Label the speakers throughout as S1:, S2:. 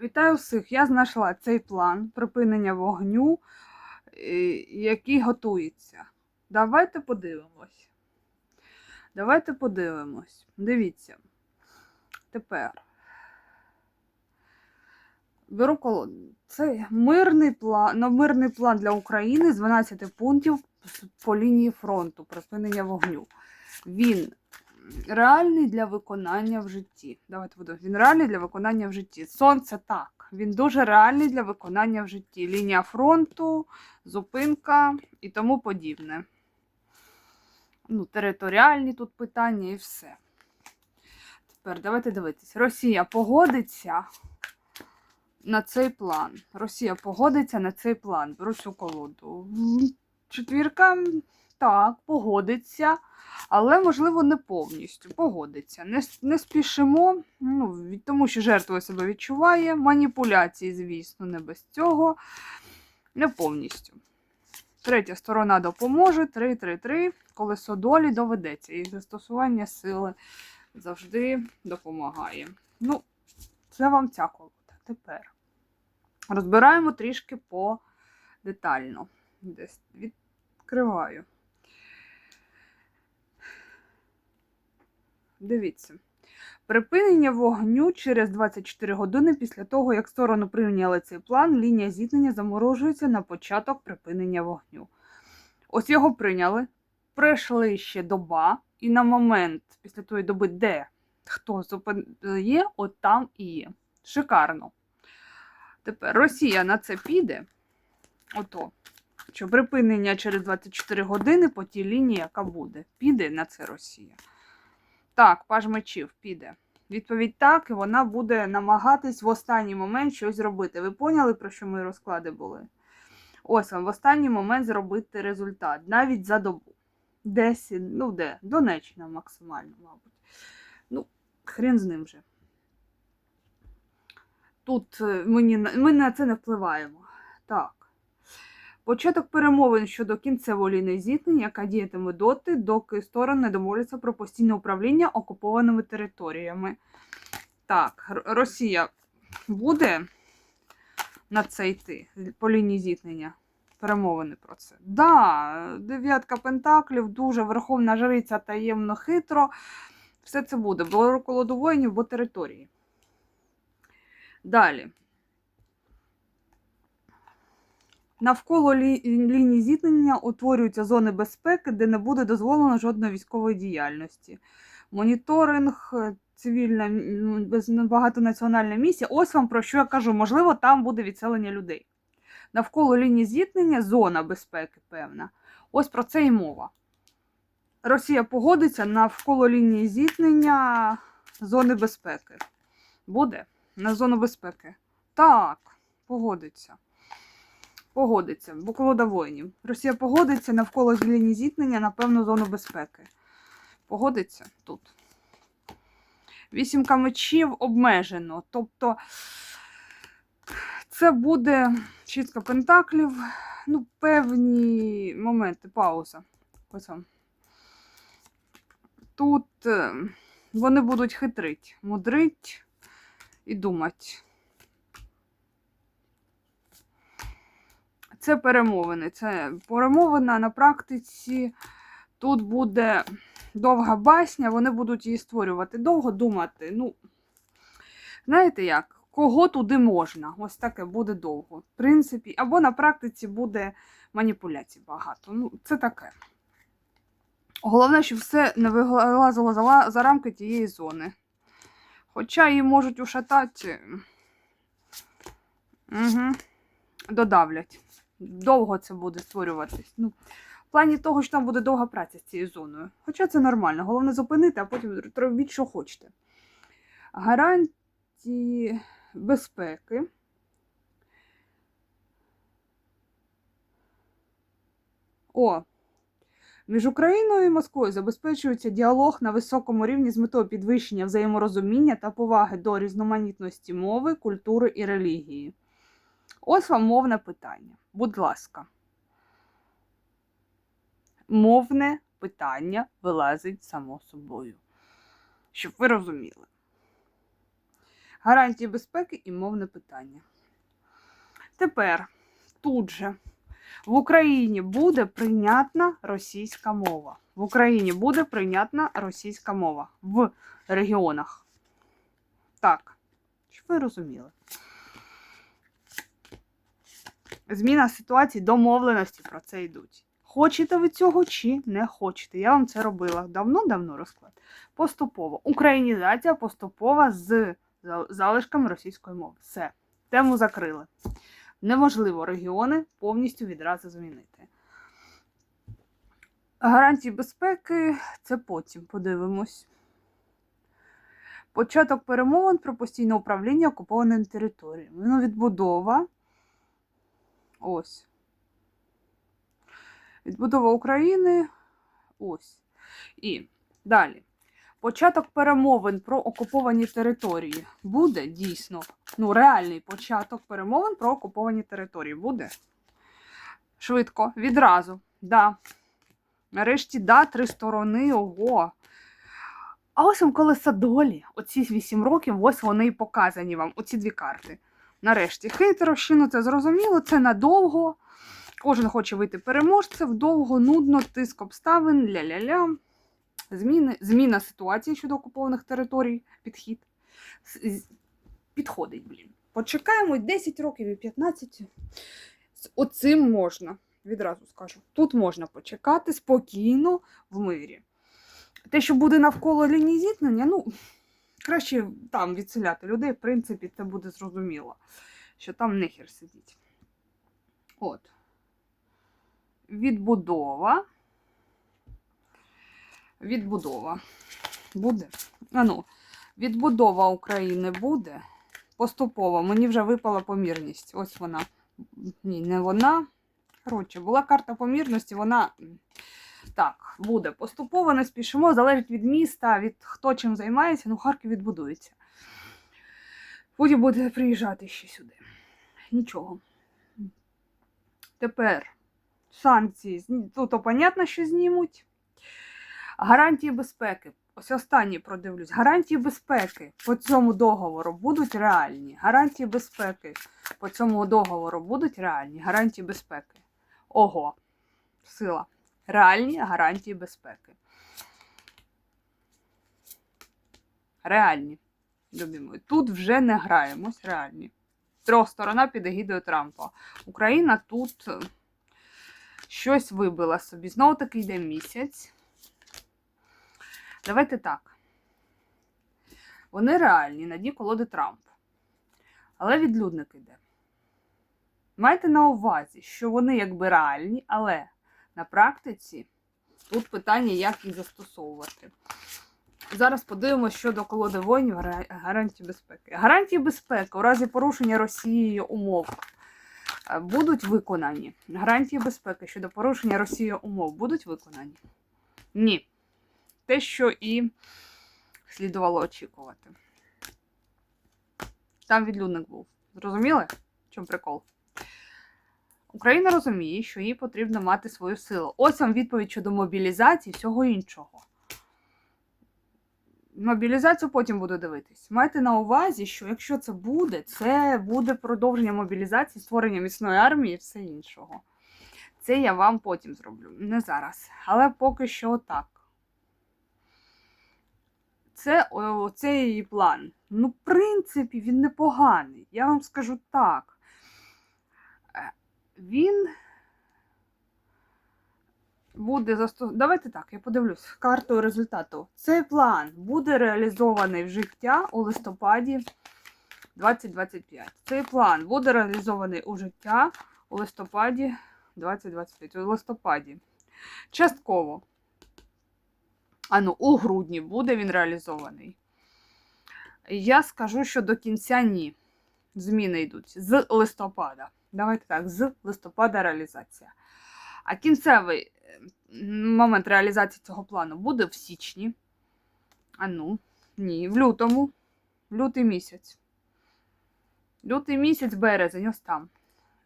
S1: Вітаю всіх! Я знайшла цей план припинення вогню, е, який готується. Давайте подивимось. Давайте подивимось. Дивіться. Тепер. Беру колоду. Це мирний план, мирний план для України з 12 пунктів по лінії фронту припинення вогню. Він реальний для виконання в житті. Давайте будемо. Він реальний для виконання в житті. Сонце так. Він дуже реальний для виконання в житті. Лінія фронту, зупинка і тому подібне. Ну, територіальні тут питання і все. Тепер давайте дивитись. Росія погодиться на цей план. Росія погодиться на цей план. Беру цю колоду. Четвірка так, погодиться, але, можливо, не повністю. Погодиться. Не, не спішимо, ну, тому що жертва себе відчуває. Маніпуляції, звісно, не без цього. Не повністю. Третя сторона допоможе. 3-3-3. Колесо долі доведеться. І застосування сили завжди допомагає. Ну, це вам ця колода. Тепер розбираємо трішки по детально. Десь відкриваю. Дивіться. Припинення вогню через 24 години після того, як сторони прийняли цей план, лінія зіткнення заморожується на початок припинення вогню. Ось його прийняли, прийшли ще доба, і на момент після тої доби, де хто зупин- є, от там і є. Шикарно. Тепер Росія на це піде. Ото. Що припинення через 24 години по тій лінії, яка буде. Піде на це Росія. Так, паж мечів піде. Відповідь так, і вона буде намагатись в останній момент щось зробити. Ви поняли, про що мої розклади були? Ось вам в останній момент зробити результат, навіть за добу. Десь, ну де, Донеччина максимально, мабуть. Ну, хрен з ним же. Тут е, мені, ми на це не впливаємо. Так. Початок перемовин щодо кінцевої лінії зіткнення, яка діятиме доти, доки сторони не домовляться про постійне управління окупованими територіями. Так, Росія буде на це йти по лінії зіткнення. Перемовини про це. Да, дев'ятка пентаклів, дуже верховна жриця таємно хитро. Все це буде. Колоду воїнів, бо території. Далі. Навколо лі- лінії зіткнення утворюються зони безпеки, де не буде дозволено жодної військової діяльності. Моніторинг, е, цивільна багатонаціональна місія. Ось вам про що я кажу. Можливо, там буде відселення людей. Навколо лінії зіткнення зона безпеки певна. Ось про це і мова. Росія погодиться навколо лінії зіткнення зони безпеки. Буде на зону безпеки. Так, погодиться. Погодиться, бо колода воїнів. Росія погодиться навколо лінії зіткнення на певну зону безпеки. Погодиться тут. Вісімка мечів обмежено. Тобто це буде шістка пентаклів. Ну, певні моменти, пауза. Вам. Тут е, вони будуть хитрить, мудрить і думати. Це перемовини. Це перемовина на практиці. Тут буде довга басня, вони будуть її створювати. Довго думати. Ну, знаєте як? Кого туди можна? Ось таке буде довго. В принципі, або на практиці буде маніпуляцій багато. Ну, це таке. Головне, щоб все не вилазило за, рамки тієї зони. Хоча її можуть ушатати. Угу. Додавлять. Довго це буде створюватись. Ну, в плані того, що там буде довга праця з цією зоною. Хоча це нормально. Головне зупинити, а потім робіть, що хочете. Гарантії безпеки. О, між Україною і Москвою забезпечується діалог на високому рівні з метою підвищення взаєморозуміння та поваги до різноманітності мови, культури і релігії. Ось вам мовне питання. Будь ласка. Мовне питання вилазить само собою. Щоб ви розуміли. гарантії безпеки і мовне питання. Тепер тут же в Україні буде прийнятна російська мова. В Україні буде прийнятна російська мова в регіонах. Так, щоб ви розуміли. Зміна ситуації, домовленості про це йдуть. Хочете ви цього чи не хочете? Я вам це робила давно-давно розклад. Поступово. Українізація поступова з залишками російської мови. Все. Тему закрили. Неможливо регіони повністю відразу змінити. Гарантії безпеки це потім подивимось. Початок перемовин про постійне управління окупованими територіями. Ну, відбудова. Ось. Відбудова України. Ось. І далі. Початок перемовин про окуповані території буде дійсно. Ну, реальний початок перемовин про окуповані території буде. Швидко, відразу. Да. Нарешті, да, три сторони, ого. А ось вам колеса долі. Оці вісім років, ось вони і показані вам, оці дві карти. Нарешті, хитрощину, це зрозуміло, це надовго. Кожен хоче вийти переможцем, довго, нудно, тиск обставин, ля-ля-ля. Зміни, зміна ситуації щодо окупованих територій, підхід. Підходить, блін. Почекаємо 10 років і 15. З оцим можна, відразу скажу. Тут можна почекати спокійно в мирі. Те, що буде навколо лінії зіткнення, ну, краще там відселяти людей, в принципі, це буде зрозуміло, що там нехер сидіть. От. Відбудова. Відбудова. Буде. А відбудова України буде. Поступово. Мені вже випала помірність. Ось вона. Ні, не вона. Коротше, була карта помірності, вона. Так, буде. Поступово не спішимо, залежить від міста, від хто чим займається, ну Харків відбудується. Потім буде приїжджати ще сюди. Нічого. Тепер санкції. Тут то понятно, що знімуть. Гарантії безпеки. Ось останні продивлюсь. Гарантії безпеки по цьому договору будуть реальні. Гарантії безпеки по цьому договору будуть реальні. Гарантії безпеки. Ого, сила. Реальні гарантії безпеки. Реальні. Любі мої. Тут вже не граємось, реальні. Трьохсторона під егідою Трампа. Україна тут е, щось вибила собі. Знову таки йде місяць. Давайте так. Вони реальні на дні колоди Трамп. Але відлюдник йде. Майте на увазі, що вони якби реальні, але на практиці тут питання, як їх застосовувати. Зараз подивимося щодо колоди воїнів гарантії безпеки. Гарантії безпеки у разі порушення Росією умов е, будуть виконані. Гарантії безпеки щодо порушення Росією умов будуть виконані? Ні. Те, що і слідувало очікувати. Там відлюдник був. Зрозуміли? В чому прикол? Україна розуміє, що їй потрібно мати свою силу. Ось вам відповідь щодо мобілізації всього іншого. Мобілізацію потім буду дивитись. Майте на увазі, що якщо це буде, це буде продовження мобілізації, створення міцної армії і все іншого. Це я вам потім зроблю, не зараз. Але поки що так. Це о, її план. Ну, в принципі, він непоганий. Я вам скажу так. Він буде засто... Давайте так, я подивлюсь картою результату. Цей план буде реалізований в життя у листопаді 2025. Цей план буде реалізований у життя у листопаді 2025. У листопаді. Частково. А ну, у грудні буде він реалізований. Я скажу, що до кінця ні. Зміни йдуть з листопада. Давайте так, з листопада реалізація. А кінцевий момент реалізації цього плану буде в січні. А ну, ні, в лютому. Лютий місяць. Лютий місяць, березень, ось там.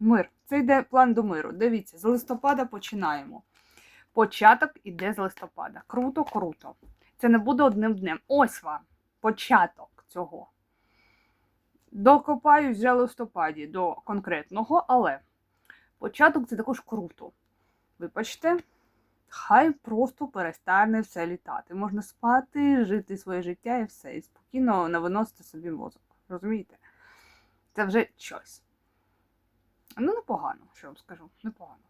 S1: Мир. Це йде план до миру. Дивіться, з листопада починаємо. Початок іде з листопада. Круто, круто. Це не буде одним днем. Ось вам початок цього. Докопаюсь вже в листопаді до конкретного, але початок це також круто. Вибачте, хай просто перестане все літати. Можна спати, жити своє життя і все. І спокійно не виносити собі мозок. Розумієте? Це вже щось. Ну, непогано, що вам скажу. Непогано.